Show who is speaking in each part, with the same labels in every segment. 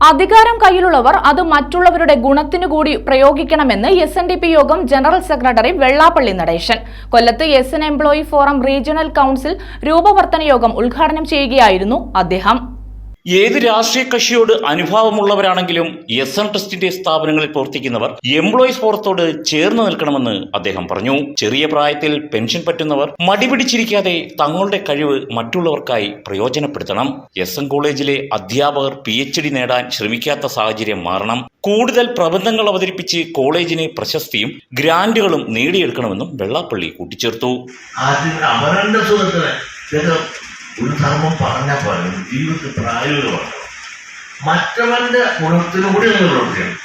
Speaker 1: അധികാരം കയ്യിലുള്ളവർ അത് മറ്റുള്ളവരുടെ ഗുണത്തിനു കൂടി പ്രയോഗിക്കണമെന്ന് എസ് എൻ ഡി പി യോഗം ജനറൽ സെക്രട്ടറി വെള്ളാപ്പള്ളി നടേശൻ. കൊല്ലത്ത് S N employee forum regional council രൂപവർത്തന യോഗം ഉദ്ഘാടനം ചെയ്യുകയായിരുന്നു അദ്ദേഹം.
Speaker 2: ഏത് രാഷ്ട്രീയ കക്ഷിയോട് അനുഭാവമുള്ളവരാണെങ്കിലും എസ് എൻ ട്രസ്റ്റിന്റെ സ്ഥാപനങ്ങളിൽ പ്രവർത്തിക്കുന്നവർ എംപ്ലോയീസ് ഫോറത്തോട് ചേർന്ന് നിൽക്കണമെന്ന് അദ്ദേഹം പറഞ്ഞു. ചെറിയ പ്രായത്തിൽ പെൻഷൻ പറ്റുന്നവർ മടിപിടിച്ചിരിക്കാതെ തങ്ങളുടെ കഴിവ് മറ്റുള്ളവർക്കായി പ്രയോജനപ്പെടുത്തണം. എസ് എൻ കോളേജിലെ അധ്യാപകർ പി എച്ച് ഡി നേടാൻ ശ്രമിക്കാത്ത സാഹചര്യം മാറണം. കൂടുതൽ പ്രബന്ധങ്ങൾ അവതരിപ്പിച്ച് കോളേജിനെ പ്രശസ്തിയും ഗ്രാന്റുകളും നേടിയെടുക്കണമെന്നും വെള്ളാപ്പള്ളി കൂട്ടിച്ചേർത്തു.
Speaker 3: ഒരു ധർമ്മം പറഞ്ഞാൽ പോലെ ജീവിതത്തിൽ പ്രായോഗികമാണ്. മറ്റവന്റെ ഗുണത്തിലൂടെ നിങ്ങൾ പ്രവർത്തിക്കണം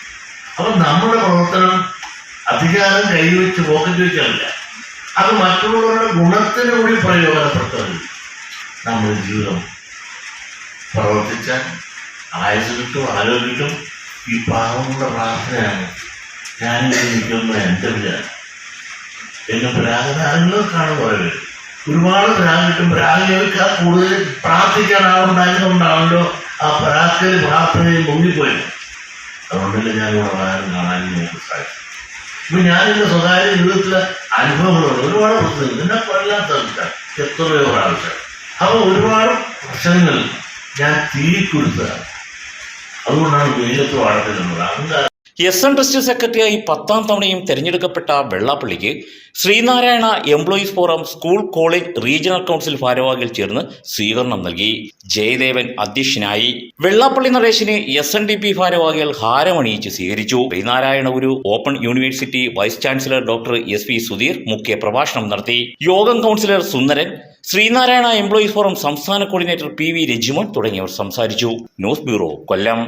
Speaker 3: അപ്പൊ നമ്മുടെ പ്രവർത്തനം അധികാരം കൈവച്ച് പോക്കറ്റ് വെച്ചല്ല അത് മറ്റുള്ളവരുടെ ഗുണത്തിന് കൂടി പ്രയോജനപ്പെടുത്തണം നമ്മുടെ ജീവിതം. പ്രവർത്തിച്ചാൽ ആയുസ് കിട്ടും ആരോഗ്യം ഈ പാവങ്ങളുടെ പ്രാർത്ഥനയാണ് ഞാൻ നിൽക്കുന്ന എന്റെ വിചാരം. എന്നെ പ്രാഗതാരങ്ങളും കാണുമ്പോൾ ഒരുപാട് പ്രാഗ് കിട്ടും. പ്രാഗികൾക്ക് കൂടുതൽ പ്രാർത്ഥിക്കാൻ ആളുണ്ടായതുകൊണ്ടാണല്ലോ ആ പ്രാർത്ഥന പ്രാർത്ഥനയിൽ മുങ്ങിപ്പോയത്. അതുകൊണ്ടല്ലേ ഞാൻ ഇവിടെ വാരം കാണാൻ നമുക്ക് സാധിച്ചു ഇപ്പൊ ഞാനിന്റെ സ്വകാര്യ ജീവിതത്തിലെ അനുഭവങ്ങളുണ്ട്. ഒരുപാട് പ്രശ്നങ്ങൾ. എന്നെ കൊല്ലാത്ത ആൾക്കാർ എത്രയോ ആൾക്കാർ അപ്പൊ ഒരുപാട് പ്രശ്നങ്ങൾ ഞാൻ തീ കൊടുത്തതാണ് അതുകൊണ്ടാണ് വെയിലത്ത് വാഴത്തിലുള്ളത് അഹങ്കാരം
Speaker 2: എസ് എൻ ട്രസ്റ്റ് സെക്രട്ടറിയായി പത്താം തവണയും തെരഞ്ഞെടുക്കപ്പെട്ട വെള്ളാപ്പള്ളിക്ക് Sreenarayana employees forum school college regional council ഭാരവാഹികൾ ചേർന്ന് സ്വീകരണം നൽകി. ജയദേവൻ അധ്യക്ഷനായി. വെള്ളാപ്പള്ളി നടേശന് എസ് എൻ ഡി പി ഭാരവാഹികൾ ഹാരമണിയിച്ച് സ്വീകരിച്ചു. Sreenarayana Guru open university vice chancellor doctor S P Sudheer മുഖ്യ പ്രഭാഷണം നടത്തി. യോഗം councillor Sundaran Sreenarayana employees forum സംസ്ഥാന കോർഡിനേറ്റർ പി വി രജിമോൻ തുടങ്ങിയവർ സംസാരിച്ചു. News bureau Kollam.